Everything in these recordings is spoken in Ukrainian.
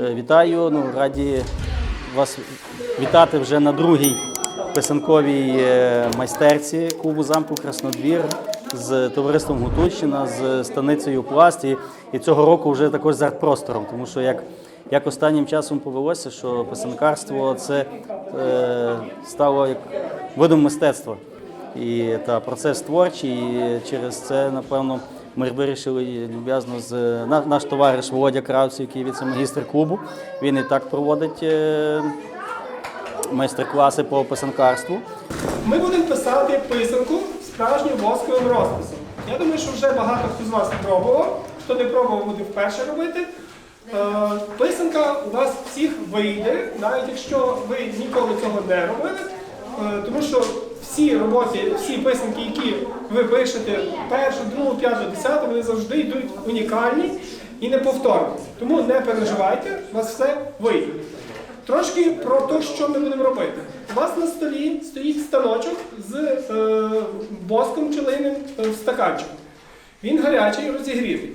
Е, Вітаю, ну, раді вас вітати вже на другій писанковій е, майстерці клубу замку Краснодвір з товариством Гутульщина, з станицею Пласт. І, і цього року вже також з артпростором, тому що як, як останнім часом повелося, що писанкарство це е, стало як видом мистецтва. І та процес творчий, і через це, напевно, ми вирішили люб'язно з наш товариш Володя Кравців, який віце-магістр клубу. Він і так проводить е, майстер-класи по писанкарству. Ми будемо писати писанку справжнім восковим розписом. Я думаю, що вже багато хто з вас пробував. Хто не пробував, буде вперше робити. Е, Писанка у вас всіх вийде, навіть якщо ви ніколи цього не робили. Е, Тому що всі роботи, всі писанки, які ви пишете першу, другу, п'яту, десяту, вони завжди йдуть унікальні і неповторні. Тому не переживайте, у вас все вийде. Трошки про те, що ми будемо робити. У вас на столі стоїть станочок з е, воском пчелиним е, в стаканчику. Він гарячий, розігрітий.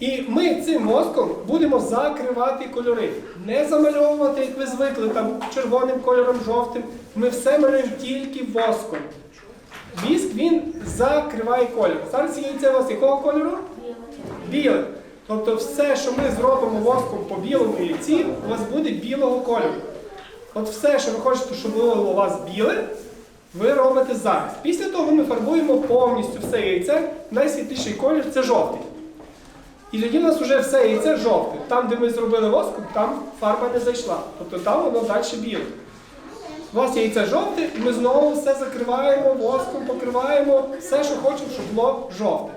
І ми цим воском будемо закривати кольори. Не замальовувати, як ви звикли, там червоним кольором, жовтим. Ми все малюємо тільки воском. Віск він закриває колір. Зараз яйце у вас якого кольору? Біле. Тобто все, що ми зробимо воском по білому яйці, у вас буде білого кольору. От все, що ви хочете, щоб було у вас біле, ви робите зараз. Після того ми фарбуємо повністю все яйце. Найсвітліший колір це жовтий. І тоді у нас вже все яйце жовте. Там, де ми зробили воском, там фарба не зайшла. Тобто там воно далі біле. У вас яйце жовте, і ми знову все закриваємо, воском покриваємо, все, що хочемо, щоб було жовте.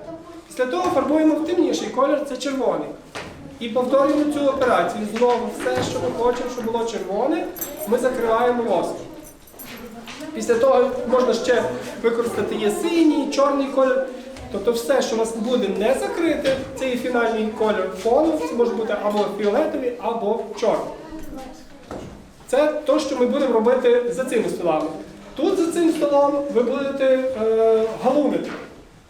Після того фарбуємо в темніший колір, це червоний. І повторюємо цю операцію. Знову все, що ми хочемо, щоб було червоне, ми закриваємо воском. Після того можна ще використати є синій, чорний колір. Тобто все, що у вас буде не закрите, це є фінальний колір фону, це може бути або фіолетовий, або чорний. Це те, що ми будемо робити за цими столами. Тут за цим столом ви будете е, галунити.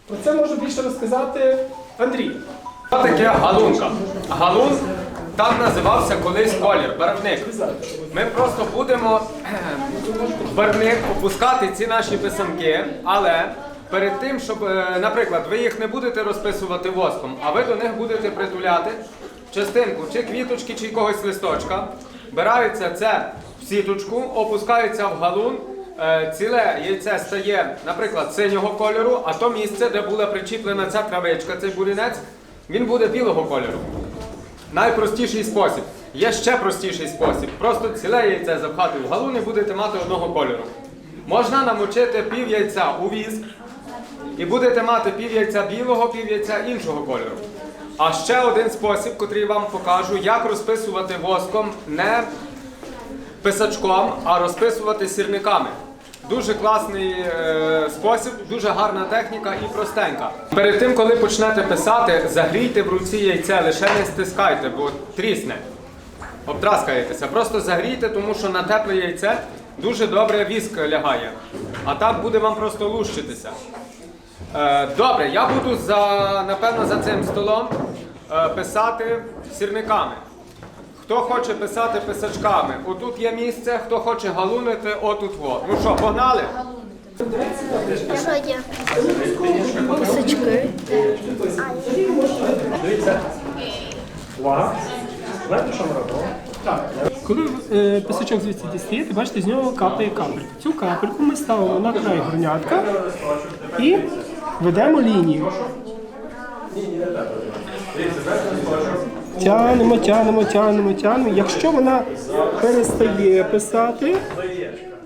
Про це може більше розказати Андрій. Що таке галунка? Галун так називався колись колір, барвник. Ми просто будемо в барвник опускати ці наші писанки, але перед тим, щоб, е, наприклад, ви їх не будете розписувати воском, а ви до них будете притуляти частинку чи квіточки, чи якогось листочка. Бирається це в сіточку, опускається в галун. Е, Ціле яйце стає, наприклад, синього кольору, а то місце, де була причіплена ця травичка, цей бурінець, він буде білого кольору. Найпростіший спосіб. Є ще простіший спосіб. Просто ціле яйце запхати в галун і будете мати одного кольору. Можна намочити пів яйця у віск і будете мати пів яйця білого, пів яйця іншого кольору. А ще один спосіб, який вам покажу, як розписувати воском не писачком, а розписувати сірниками. Дуже класний е, спосіб, дуже гарна техніка і простенька. Перед тим, коли почнете писати, загрійте в руці яйце, лише не стискайте, бо трісне. Обтраскаєтеся. Просто загрійте, тому що на тепле яйце дуже добре віск лягає. А так буде вам просто лущитися. Е, добре, я буду за, напевно за цим столом е, писати сірниками. Хто хоче писати писачками, отут є місце, хто хоче галунити, отут во. Ну що, погнали? Що є? Увага. Знаєте, що ми робимо? Так. Коли е, писачок звідси дістаєте, бачите, з нього капає капелька. Цю капельку ми ставимо на край горнятка і ведемо лінію. Тянемо, тянемо, тянемо, тянемо. Якщо вона перестає писати,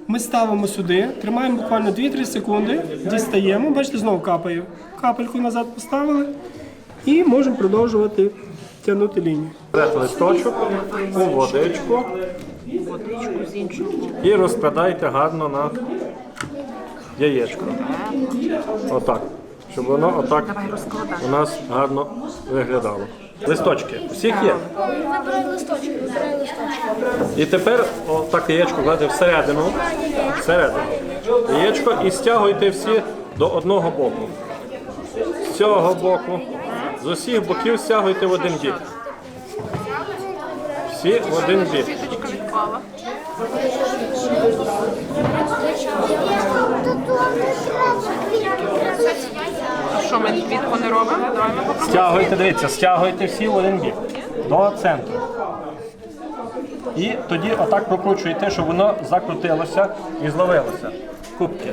ми ставимо сюди, тримаємо буквально 2-3 секунди, дістаємо, бачите, знову капає. Капельку назад поставили і можемо продовжувати тягнути лінію. Берете листочок у водичку і розкладаєте гарно на яєчко. Отак. Щоб воно отак у нас гарно виглядало. Листочки. Всіх є. Вибирай листочки, вибирай листочки. І тепер отак яєчко кладете всередину. Всередину. Яєчко і стягуйте всі до одного боку. З цього боку. З усіх боків стягуйте в один бік. Всі в один бік. Відпала. Що ми квітку не робимо? Давай ми попробуємо. Стягуйте, дивіться, стягуйте всі в один бік. До центру. І тоді отак прокручуєте, щоб воно закрутилося і зловилося. Кубки.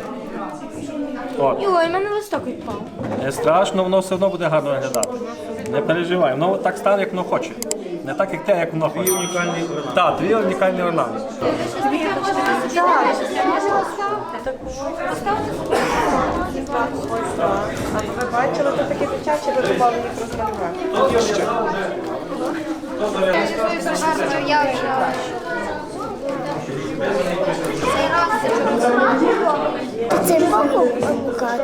От. Ой, у мене листок відпав. Не страшно, воно все одно буде гарно виглядати. Не переживай, воно так стане, як воно хоче. Не так, як те, як воно хоче. Твій унікальний орнамент. Так, твій унікальний орнамент. Ви бачили, це дитячі вишивали їх розмалювати. Це папу авокадо.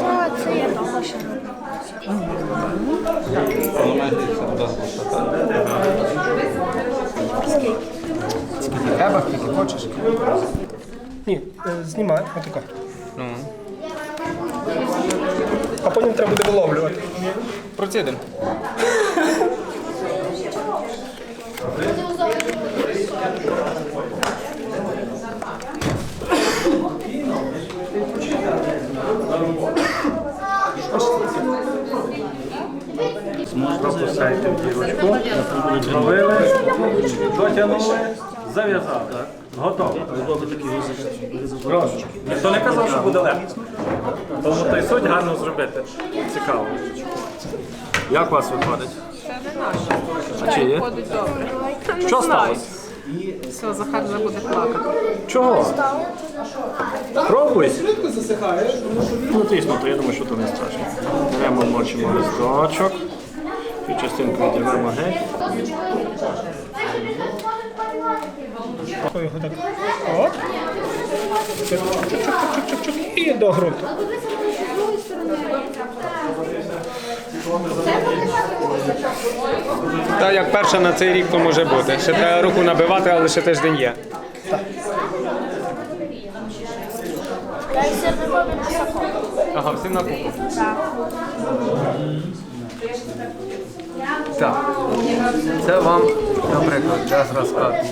Так, це я дома ще Треба, скільки хочеш. Ні, е, знімай, отако. А потім треба буде. Процідимо. Пропускайте дірочку. Зловили, дотягнули, зав'язали. Готово. Ніхто не казав, що буде легко. Тому то й суть гарно зробити. Цікаво. Як у вас виходить? Це не наше. А чи є? Добре. Що сталося? Все, Захар вже буде плакати. Чого? Пробуй. Швидко засихає, тому що він Ну, звісно, то я думаю, що то не страшно. Беремо, мочимо листочок. Цю частинку відірвемо геть. Ой, його так. Оп. Чук-чук-чук-чук-чук. І до ґрунту. Та як перша на цей рік, то може бути. Ще треба руку набивати, але ще тиждень є. Не роблю високо. Ага, всі на купу. Так. Це вам, наприклад, для зразка.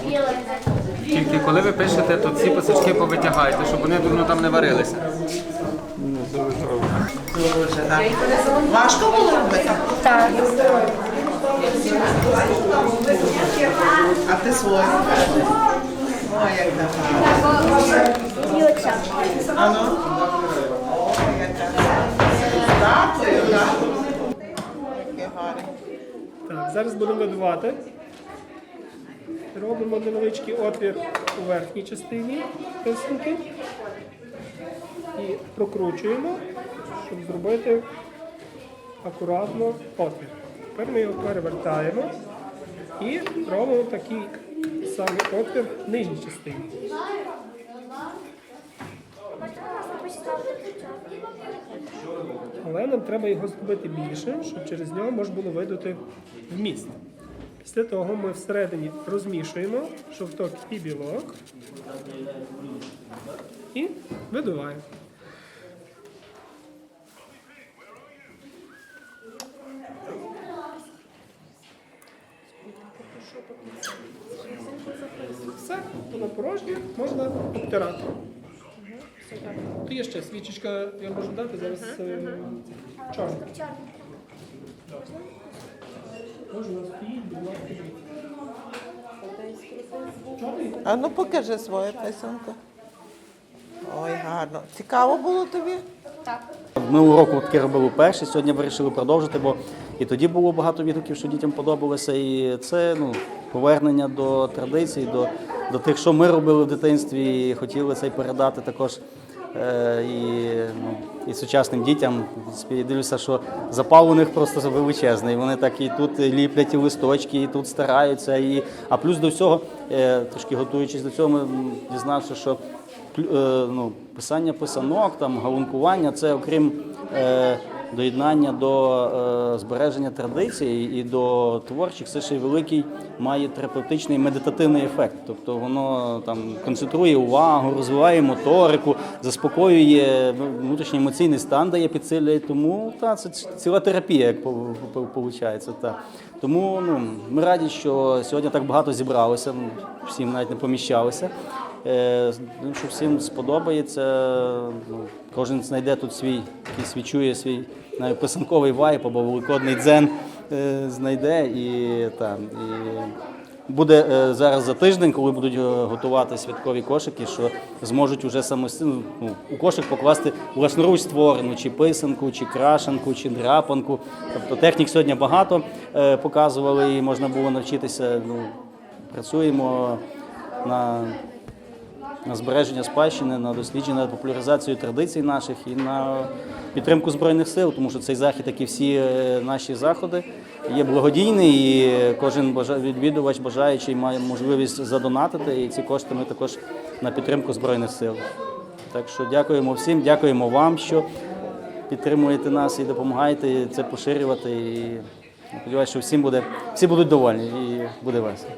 Тільки коли ви пишете, то ці писачки повитягайте, щоб вони ну, там не варилися. Важко було робити? Так. А ти свою? Ой, як. І. Ану. Ой, яка. Дякую, так. Яке гарне. Так, зараз будемо видувати. Робимо невеличкий отвір у верхній частині писанки. І прокручуємо, щоб зробити акуратно отвір. Тепер ми його перевертаємо і робимо такий самий отвір в нижній частині. Але нам треба його зробити більшим, щоб через нього можна було видати вміст. Після того ми всередині розмішуємо жовток і білок і видуваємо. Все, воно порожнє, можна обтирати. То є ще свічечка, я можу дати зараз е, чорну. Можна стоїть, будь ласка. Чорний? А ну покажи свою писанку. Ой, гарно. Цікаво було тобі? Минулого року таке робили вперше, сьогодні вирішили продовжити, бо і тоді було багато відгуків, що дітям подобалося. І це ну, повернення до традицій, до, до тих, що ми робили в дитинстві, і хотіли це передати також е, і, ну, і сучасним дітям. Я дивлюся, що запал у них просто величезний. Вони так і тут ліплять і листочки, і тут стараються. І, а плюс до всього, е, трошки готуючись до цього, ми дізнався, що е, ну, писання писанок, там, галункування це окрім доєднання до е, збереження традицій і до творчих, це ще й великий має терапевтичний медитативний ефект. Тобто воно там концентрує увагу, розвиває моторику, заспокоює внутрішній емоційний стан, дає підсилює. Тому та це ціла терапія, як виходить. Та. Тому ну, ми раді, що сьогодні так багато зібралося, ну, всім навіть не поміщалося. Е, ну, що всім сподобається. Ну, кожен знайде тут свій, якийсь відчує свій навіть писанковий вайб або великодний дзен е, знайде і там. І буде е, зараз за тиждень, коли будуть е, готувати святкові кошики, що зможуть уже самостійно ну, у кошик покласти власноруч створену чи писанку, чи крашенку, чи драпанку. Тобто технік сьогодні багато е, показували і можна було навчитися. Ну, працюємо на на збереження спадщини, на дослідження, на популяризацію традицій наших і на підтримку збройних сил, тому що цей захід, як і всі е, наші заходи, є благодійний, і кожен відвідувач бажаючий має можливість задонатити. І ці кошти ми також на підтримку збройних сил. Так що дякуємо всім, дякуємо вам, що підтримуєте нас і допомагаєте це поширювати. І сподіваюся, що всім буде всі будуть довольні і буде весело.